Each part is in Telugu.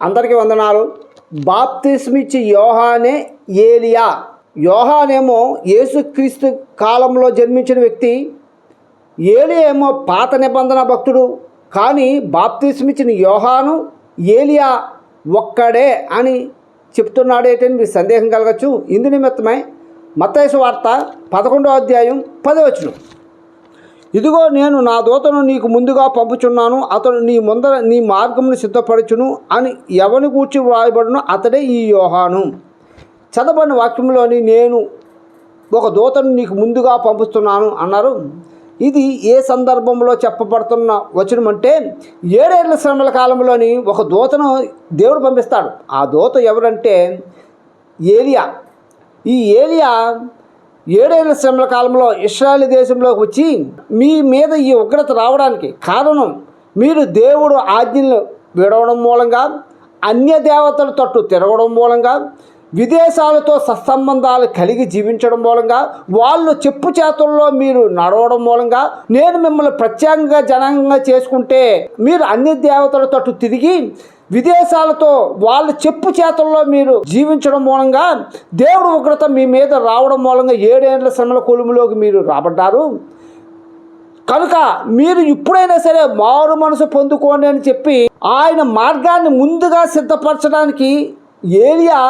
అందరికీ వందనాలు. బాప్తిస్మిచ్చి యోహానే ఏలియా. యోహానేమో యేసుక్రీస్తు కాలంలో జన్మించిన వ్యక్తి. ఏలియా ఏమో పాత నిబంధన భక్తుడు. కానీ బాప్తిస్మిచ్చిన యోహాను ఏలియా ఒక్కడే అని చెప్తున్నాడేటని మీకు సందేహం కలగచ్చు. ఇందు నిమిత్తమై మత్తైసు వార్త పదకొండో అధ్యాయం పదవచ్చును ఇదిగో నేను నా దూతను నీకు ముందుగా పంపుచున్నాను అతడు నీ ముందర నీ మార్గమును సిద్ధపరచును అని ఎవని కూర్చి వ్రాయబడును అతడే ఈ యోహాను. చదవని వాక్యంలోని నేను ఒక దూతను నీకు ముందుగా పంపుతున్నాను అన్నారు. ఇది ఏ సందర్భంలో చెప్పబడుతున్న వచనం అంటే ఏడేళ్ళ శ్రమల కాలంలోని ఒక దూతను దేవుడు పంపిస్తాడు. ఆ దూత ఎవరంటే ఏలియా. ఈ ఏలియా ఏడేళ్ళ శ్రమల కాలంలో ఇస్రాయల్ దేశంలోకి వచ్చి మీ మీద ఈ ఉగ్రత రావడానికి కారణం మీరు దేవుడు ఆజ్ఞలు విడవడం మూలంగా అన్య దేవతల తట్టు తిరగడం మూలంగా విదేశాలతో సత్సంబంధాలు కలిగి జీవించడం మూలంగా వాళ్ళు చెప్పు చేతుల్లో మీరు నడవడం మూలంగా నేను మిమ్మల్ని ప్రత్యేకంగా జనంగా చేసుకుంటే మీరు అన్ని దేవతల తట్టు తిరిగి విదేశాలతో వాళ్ళ చెప్పు చేతుల్లో మీరు జీవించడం మూలంగా దేవుడు ఉగ్రత మీ మీద రావడం మూలంగా ఏడేళ్ళ శ్రమల కొలుములోకి మీరు రాబడ్డారు. కనుక మీరు ఇప్పుడైనా సరే మారు మనసు పొందుకోండి అని చెప్పి ఆయన మార్గాన్ని ముందుగా సిద్ధపరచడానికి ఏలియా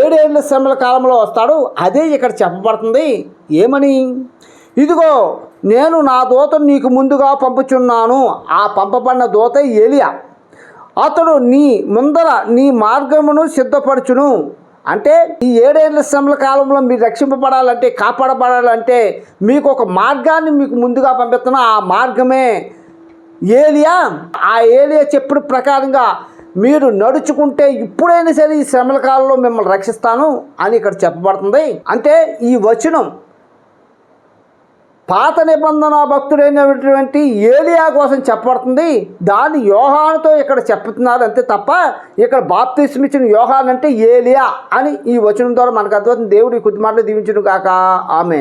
ఏడేళ్ళ శ్రమల కాలంలో వస్తాడు. అదే ఇక్కడ చెప్పబడుతుంది. ఏమని? ఇదిగో నేను నా దూతను నీకు ముందుగా పంపుచున్నాను. ఆ పంపబడిన దూత ఏలియా. అతడు నీ ముందర నీ మార్గమును సిద్ధపరచును. అంటే ఈ ఏడేళ్ళ శ్రమల కాలంలో మీరు రక్షింపబడాలంటే కాపాడబడాలంటే మీకు ఒక మార్గాన్ని మీకు ముందుగా పంపిస్తున్న ఆ మార్గమే ఏలియా. ఆ ఏలియా చెప్పిన ప్రకారంగా మీరు నడుచుకుంటే ఇప్పుడైనా సరే ఈ శ్రమల కాలంలో మిమ్మల్ని రక్షిస్తాను అని ఇక్కడ చెప్పబడుతుంది. అంటే ఈ వచనం పాత నిబంధన భక్తుడైనటువంటి ఏలియా కోసం చెప్పబడుతుంది. దాన్ని యోహానుతో ఇక్కడ చెప్తున్నారు అంతే తప్ప ఇక్కడ బాప్తిస్మిచ్చిన యోహాన్ అంటే ఏలియా అని ఈ వచనం ద్వారా మనకు అర్థమవుతుంది. దేవుడు ఈ కొద్ది మాటలు దీవించును కాక ఆమె